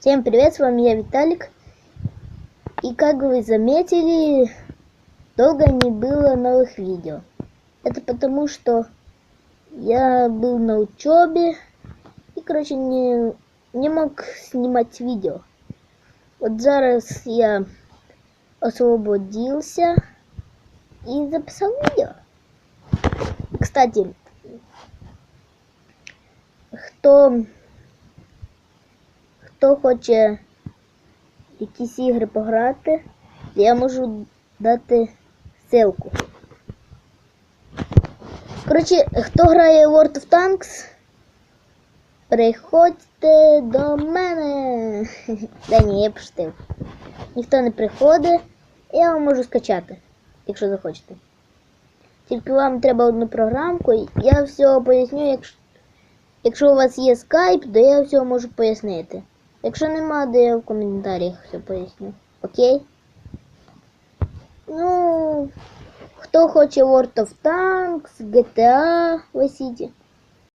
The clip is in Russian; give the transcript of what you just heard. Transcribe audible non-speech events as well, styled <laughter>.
Всем привет, с вами я Виталик. И как вы заметили, долго не было новых видео. Это потому, что я был на учебе и, короче, не, не мог снимать видео. Вот зараз я освободился и записал видео. Кстати, хто хто хоче якісь ігри пограти, я можу дати ссылку. Коротше, хто грає World of Tanks, приходьте до мене. <laughs> Да ні, я пошутив. Ніхто не приходить, я вам можу скачати, якщо захочете. Тільки вам треба одну програмку, я все поясню, якщо, якщо у вас є скайп, то я все можу пояснити. Якщо нема, то я в коментарях все поясню. Окей? Ну, хто хоче World of Tanks, GTA Vice City,